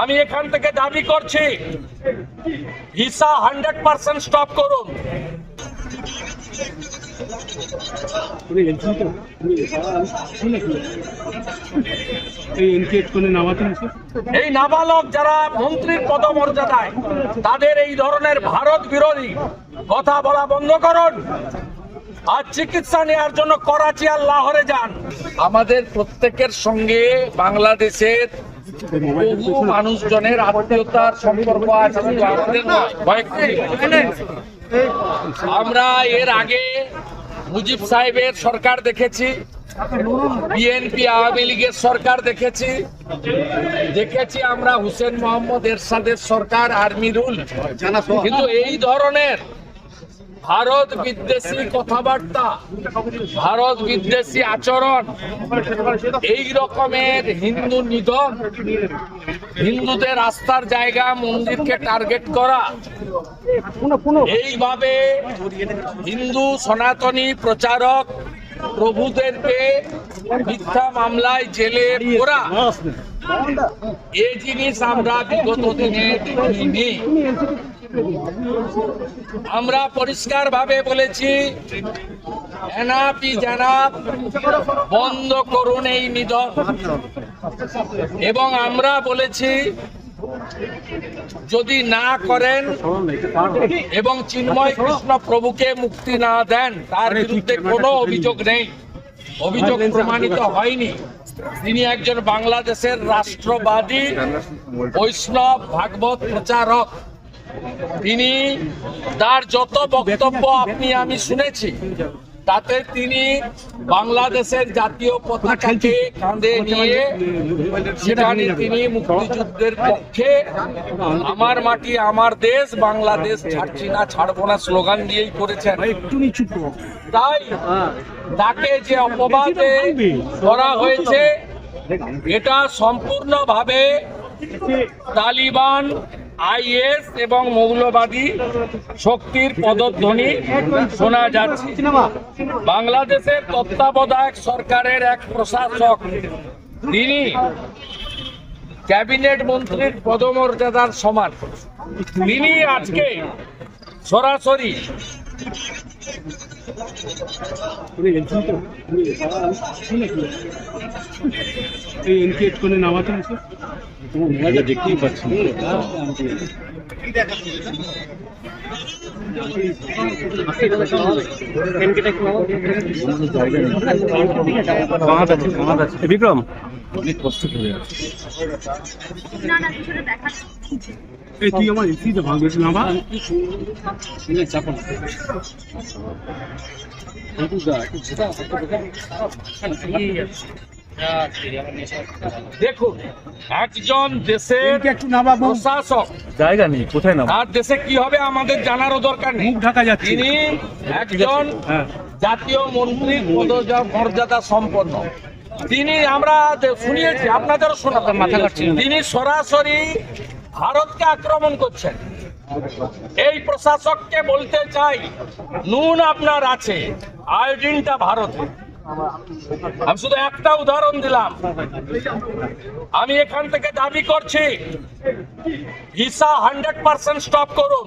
আমি এখান থেকে দাবি করছি ভিসা হান্ড্রেড পার্সেন্ট স্টপ করুন। এই নাবালক যারা মন্ত্রীর পদমর্যাদায় তাদের এই ধরনের ভারত বিরোধী কথা বলা বন্ধ করুন। আর চিকিৎসা নেওয়ার জন্য করাচি আর লাহোরে যান। আমাদের প্রত্যেকের সঙ্গে বাংলাদেশের বহু মানুষজনের আত্মীয়তার সম্পর্ক আছে আমরা এর আগে মুজিব সাহেবের সরকার দেখেছি, বিএনপি, আওয়ামী লীগের সরকার দেখেছি। দেখেছি আমরা হুসেন মোহাম্মদ এরশাদের সরকার আর্মি রুল। কিন্তু এই ধরনের ভারত বিদ্বেষী কথাবার্তা, ভারত বিদ্বেষী আচরণ, এই রকমের হিন্দু নিধন, হিন্দুদের রাস্তার জায়গা মন্দিরকে টার্গেট করা, এইভাবে হিন্দু সনাতনী প্রচারক প্রভুদেরকে মিথ্যা মামলায় জেলে পোরা এই জিনিস আমরা বিগত দিনে দেখিনি। আমরা পরিষ্কার ভাবে বলেছি, এনাপি জানাপ বন্ধ করুন এই নিধন। এবং আমরা বলেছি যদি না করেন এবং চিন্ময় কৃষ্ণ প্রভুকে মুক্তি না দেন তার বিরুদ্ধে কোনো অভিযোগ নেই। অভিযোগ প্রমাণিত হয়নি। তিনি একজন বাংলাদেশের রাষ্ট্রবাদী বৈষ্ণব ভাগবত প্রচারক। তিনি তার যত বক্তব্য আপনি আমি শুনেছি। তাতে তিনি বাংলাদেশের জাতীয় পতাকাকে কাঁধে নিয়ে সেখানে তিনি মুক্তিযুদ্ধের পক্ষে আমার মাটি আমার দেশ বাংলাদেশ ছাড়ছি না ছাড়বো না স্লোগান দিয়েই করেছেন। একটু নিচু তাই তাকে যে অপবাদে করা হয়েছে এটা সম্পূর্ণভাবে তালিবান আইএস এবং মৌলবাদী শক্তির পদধ্বনি শোনা যাচ্ছে। বাংলাদেশের তত্ত্বাবধায়ক সরকারের এক প্রশাসক, তিনি ক্যাবিনেট মন্ত্রীর পদমর্যাদার সমান। তিনি আজকে সরাসরি উনি এলসি তো উনি শুনেছি এই এনকেট করে নামাতেন স্যার তোমার দেখতেই পাচ্ছি বিক্রম না না কিছুটা দেখা এই তুই আমার এসিতে ভাগ বেশি নামা দেখুন একজন দেশের প্রশাসক। জায়গা নেই কোথায় নাম তার দেশে কি হবে আমাদের জানারও দরকার নেই। ঢাকা যাচ্ছে। তিনি একজন হ্যাঁ। জাতীয় মন্ত্রীর মর্যাদা সম্পন্ন। তিনি আমরা শুনিয়েছি আপনাদেরও শোনাতেন মাথা তিনি সরাসরি ভারতকে আক্রমণ করছেন। এই প্রশাসককে বলতে চাই, নুন আপনার আছে, আয়োডিনটা ভারতে। আমি শুধু একটা উদাহরণ দিলাম। আমি এখান থেকে দাবি করছি ভিসা হান্ড্রেড পার্সেন্ট স্টপ করুন।